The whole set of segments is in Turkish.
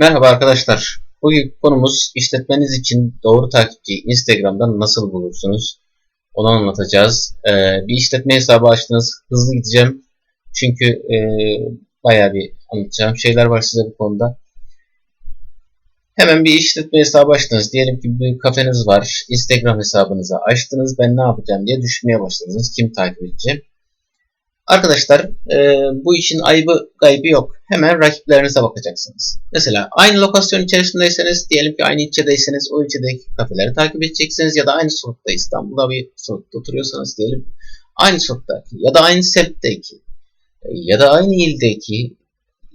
Merhaba arkadaşlar. Bugün konumuz işletmeniz için doğru takipçi Instagram'dan nasıl bulursunuz? Onu anlatacağız. Ee, bir işletme hesabı açtınız. Hızlı gideceğim. Çünkü e, bayağı bir anlatacağım şeyler var size bu konuda. Hemen bir işletme hesabı açtınız. Diyelim ki bir kafeniz var. Instagram hesabınızı açtınız. Ben ne yapacağım diye düşünmeye başladınız. Kim takip edeceğim? Arkadaşlar e, bu işin ayıbı gaybı yok. Hemen rakiplerinize bakacaksınız. Mesela aynı lokasyon içerisindeyseniz diyelim ki aynı ilçedeyseniz o ilçedeki kafeleri takip edeceksiniz ya da aynı sokakta İstanbul'da bir sokakta oturuyorsanız diyelim aynı sokaktaki ya da aynı semtteki ya da aynı ildeki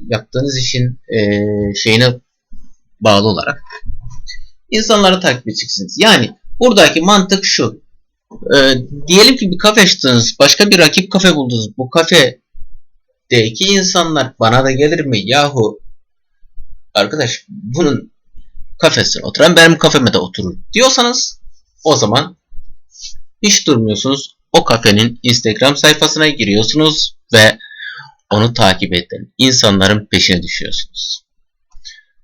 yaptığınız işin e, şeyine bağlı olarak insanları takip edeceksiniz. Yani buradaki mantık şu. E, diyelim ki bir kafe açtınız, başka bir rakip kafe buldunuz. Bu kafedeki insanlar bana da gelir mi? Yahu arkadaş bunun kafesine oturan benim kafeme de oturur diyorsanız o zaman hiç durmuyorsunuz. O kafenin Instagram sayfasına giriyorsunuz ve onu takip eden insanların peşine düşüyorsunuz.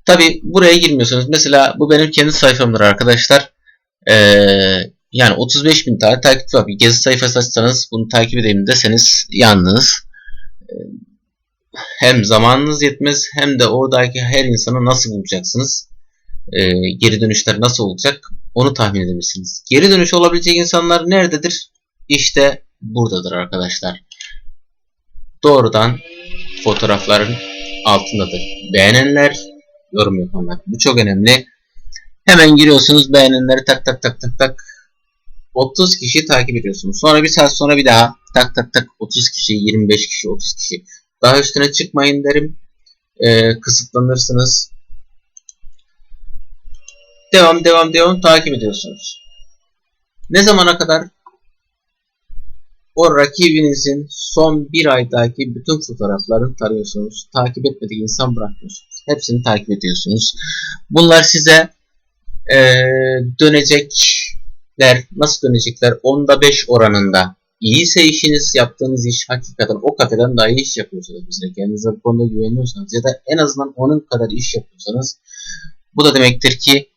Tabi buraya girmiyorsunuz. Mesela bu benim kendi sayfamdır arkadaşlar. Ee, yani 35 bin tane takipçi var. Bir gezi sayfası açsanız bunu takip edeyim deseniz yalnız ee, hem zamanınız yetmez hem de oradaki her insanı nasıl bulacaksınız? Ee, geri dönüşler nasıl olacak? Onu tahmin edemezsiniz. Geri dönüş olabilecek insanlar nerededir? İşte buradadır arkadaşlar. Doğrudan fotoğrafların altındadır. Beğenenler, yorum yapanlar. Bu çok önemli. Hemen giriyorsunuz beğenenleri tak tak tak tak tak 30 kişi takip ediyorsunuz. Sonra bir saat sonra bir daha tak tak tak 30 kişi, 25 kişi, 30 kişi. Daha üstüne çıkmayın derim. Ee, kısıtlanırsınız. Devam devam devam takip ediyorsunuz. Ne zamana kadar? O rakibinizin son bir aydaki bütün fotoğraflarını tarıyorsunuz. Takip etmedik insan bırakmıyorsunuz. Hepsini takip ediyorsunuz. Bunlar size e, dönecekler. Nasıl dönecekler? Onda 5 oranında. İyiyse işiniz, yaptığınız iş hakikaten o kafeden daha iyi iş yapıyorsunuz. Mesela kendinize bu konuda güveniyorsanız ya da en azından onun kadar iş yapıyorsanız bu da demektir ki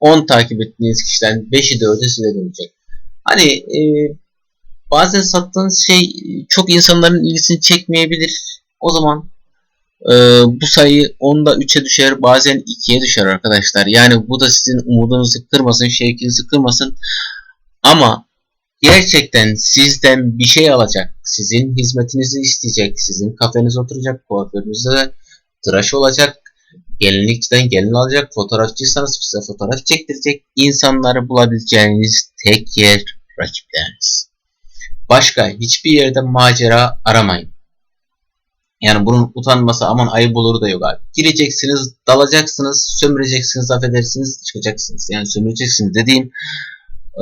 10 takip ettiğiniz kişiden 5'i 4'ü size dönecek. Hani e, bazen sattığınız şey çok insanların ilgisini çekmeyebilir. O zaman e, bu sayı 10'da 3'e düşer bazen 2'ye düşer arkadaşlar. Yani bu da sizin umudunuzu kırmasın, şevkinizi kırmasın. Ama gerçekten sizden bir şey alacak, sizin hizmetinizi isteyecek, sizin kafeniz oturacak, kuaförünüzde tıraş olacak, gelinlikçiden gelin alacak, fotoğrafçıysanız size fotoğraf çektirecek insanları bulabileceğiniz tek yer rakipleriniz. Başka hiçbir yerde macera aramayın. Yani bunun utanması aman ayıp olur da yok abi. Gireceksiniz, dalacaksınız, sömüreceksiniz, affedersiniz, çıkacaksınız. Yani sömüreceksiniz dediğim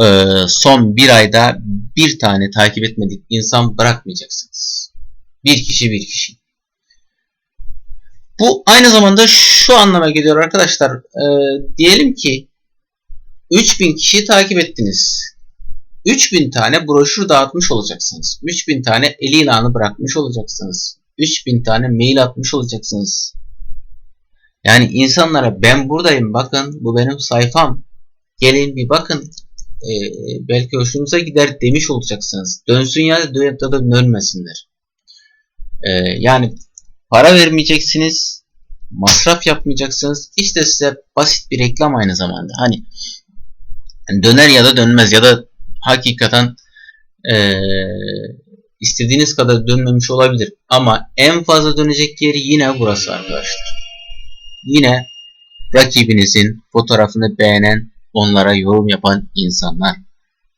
e, son bir ayda bir tane takip etmedik insan bırakmayacaksınız. Bir kişi bir kişi. Bu aynı zamanda şu anlama geliyor arkadaşlar. E, diyelim ki 3000 kişi takip ettiniz. 3000 tane broşür dağıtmış olacaksınız. 3000 tane el ilanı bırakmış olacaksınız. 3000 tane mail atmış olacaksınız. Yani insanlara ben buradayım bakın bu benim sayfam. Gelin bir bakın. Ee, belki hoşunuza gider demiş olacaksınız. Dönsün ya da da dönmesinler. Ee, yani para vermeyeceksiniz. Masraf yapmayacaksınız. İşte size basit bir reklam aynı zamanda. Hani döner ya da dönmez ya da hakikaten ee, istediğiniz kadar dönmemiş olabilir. Ama en fazla dönecek yeri yine burası arkadaşlar. Yine rakibinizin fotoğrafını beğenen, onlara yorum yapan insanlar.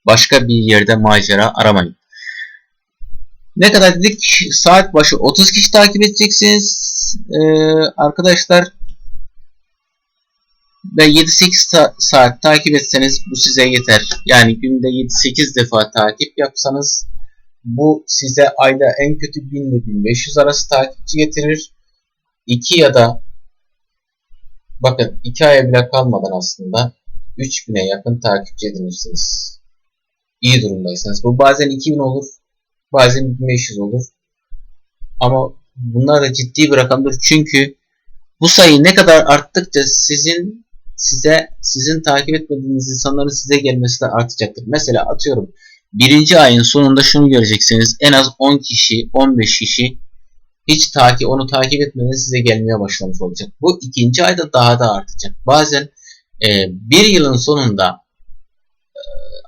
Başka bir yerde macera aramayın. Ne kadar dedik? Saat başı 30 kişi takip edeceksiniz. Ee, arkadaşlar ve 7-8 saat takip etseniz bu size yeter. Yani günde 7-8 defa takip yapsanız bu size ayda en kötü 1000 ile 1500 arası takipçi getirir. 2 ya da bakın 2 aya bile kalmadan aslında 3000'e yakın takipçi edinirsiniz. İyi durumdaysanız. Bu bazen 2000 olur. Bazen 1500 olur. Ama bunlar da ciddi bir rakamdır. Çünkü Bu sayı ne kadar arttıkça sizin size sizin takip etmediğiniz insanların size gelmesi de artacaktır. Mesela atıyorum birinci ayın sonunda şunu göreceksiniz. En az 10 kişi, 15 kişi hiç takip onu takip etmeden size gelmeye başlamış olacak. Bu ikinci ayda daha da artacak. Bazen e, bir yılın sonunda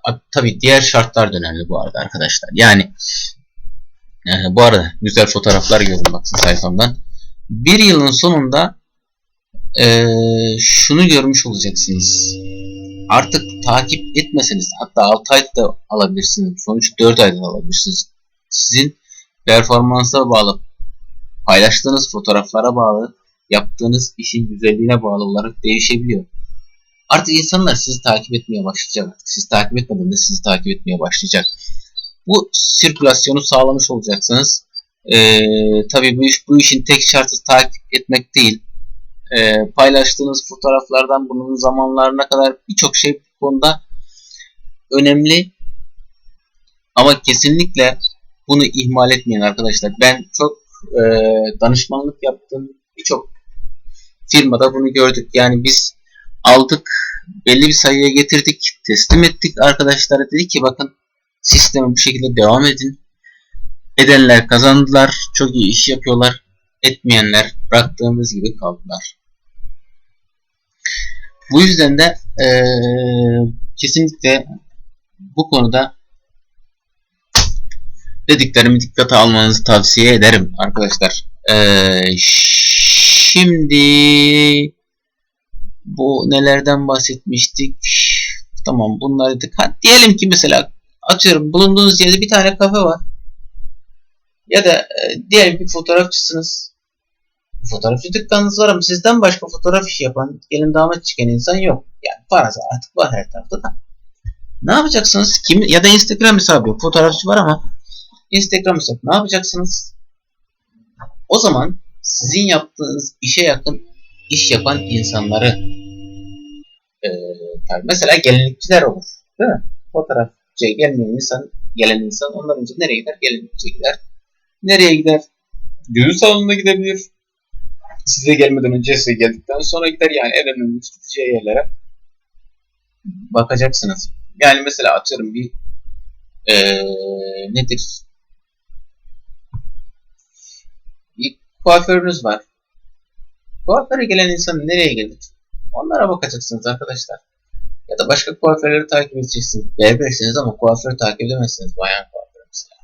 e, tabi diğer şartlar da önemli bu arada arkadaşlar. Yani e, bu arada güzel fotoğraflar gördüm bakın sayfamdan. Bir yılın sonunda e, şunu görmüş olacaksınız. Artık takip etmeseniz hatta 6 ayda da alabilirsiniz. Sonuç 4 ayda da alabilirsiniz. Sizin performansa bağlı, paylaştığınız fotoğraflara bağlı, yaptığınız işin güzelliğine bağlı olarak değişebiliyor. Artık insanlar sizi takip etmeye başlayacak. Siz takip etmeden de sizi takip etmeye başlayacak. Bu sirkülasyonu sağlamış olacaksınız. Ee, tabii bu iş bu işin tek şartı takip etmek değil e, paylaştığınız fotoğraflardan bunun zamanlarına kadar birçok şey bu konuda önemli. Ama kesinlikle bunu ihmal etmeyin arkadaşlar. Ben çok e, danışmanlık yaptım. Birçok firmada bunu gördük. Yani biz aldık belli bir sayıya getirdik. Teslim ettik arkadaşlara. Dedik ki bakın sistemi bu şekilde devam edin. Edenler kazandılar. Çok iyi iş yapıyorlar. Etmeyenler bıraktığımız gibi kaldılar. Bu yüzden de e, kesinlikle bu konuda dediklerimi dikkate almanızı tavsiye ederim arkadaşlar. E, şimdi bu nelerden bahsetmiştik? Tamam bunları dedik. Ha, diyelim ki mesela atıyorum bulunduğunuz yerde bir tane kafe var. Ya da e, diyelim bir fotoğrafçısınız fotoğrafçı dükkanınız var ama sizden başka fotoğraf işi yapan, gelin damat çıkan insan yok. Yani parası artık var her tarafta da. Ne yapacaksınız? Kim ya da Instagram hesabı yok. Fotoğrafçı var ama Instagram hesabı. Ne yapacaksınız? O zaman sizin yaptığınız işe yakın iş yapan insanları e, mesela gelinlikçiler olur. Değil mi? Fotoğrafçıya gelmeyen insan, gelen insan ondan önce nereye gider? Gelinlikçiye gider. Nereye gider? Düğün salonuna gidebilir size gelmeden önce size geldikten sonra gider yani en önemli gideceği yerlere bakacaksınız. Yani mesela atıyorum bir ee, nedir? Bir kuaförünüz var. Kuaföre gelen insan nereye gelir? Onlara bakacaksınız arkadaşlar. Ya da başka kuaförleri takip edeceksiniz. Berbersiniz ama kuaför takip edemezsiniz. Bayan kuaför mesela.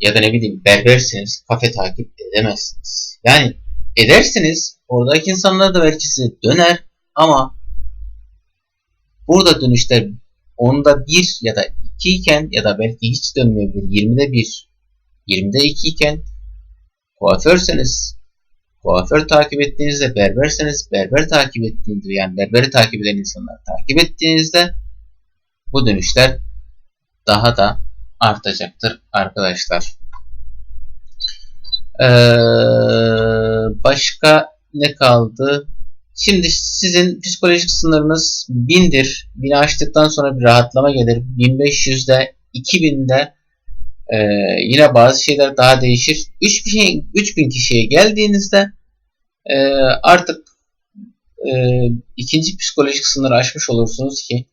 Ya da ne bileyim berbersiniz. Kafe takip edemezsiniz. Yani edersiniz oradaki insanlar da belki size döner ama burada dönüşler onda bir ya da iki iken ya da belki hiç dönmeyebilir 20'de bir 20'de iki iken kuaförseniz kuaför takip ettiğinizde berberseniz berber takip ettiğinizde yani berberi takip eden insanlar takip ettiğinizde bu dönüşler daha da artacaktır arkadaşlar. Ee, başka ne kaldı? Şimdi sizin psikolojik sınırınız 1000'dir. 1000'i aştıktan sonra bir rahatlama gelir. 1500'de 2000'de e, yine bazı şeyler daha değişir. 3000, 3000 kişiye geldiğinizde e, artık e, ikinci psikolojik sınırı aşmış olursunuz ki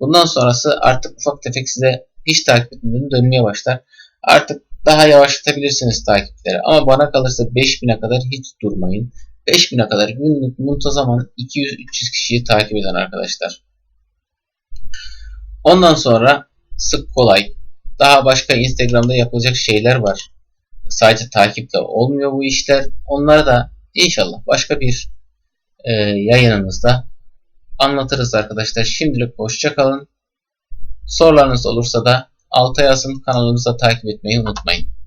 bundan sonrası artık ufak tefek size hiç takip etmeden dönmeye başlar. Artık daha yavaşlatabilirsiniz takipleri. Ama bana kalırsa 5000'e kadar hiç durmayın. 5000'e kadar günlük muntazaman 200-300 kişiyi takip eden arkadaşlar. Ondan sonra sık kolay. Daha başka Instagram'da yapılacak şeyler var. Sadece takiple olmuyor bu işler. Onları da inşallah başka bir e, yayınımızda anlatırız arkadaşlar. Şimdilik hoşçakalın. Sorularınız olursa da alta yazın kanalımıza takip etmeyi unutmayın.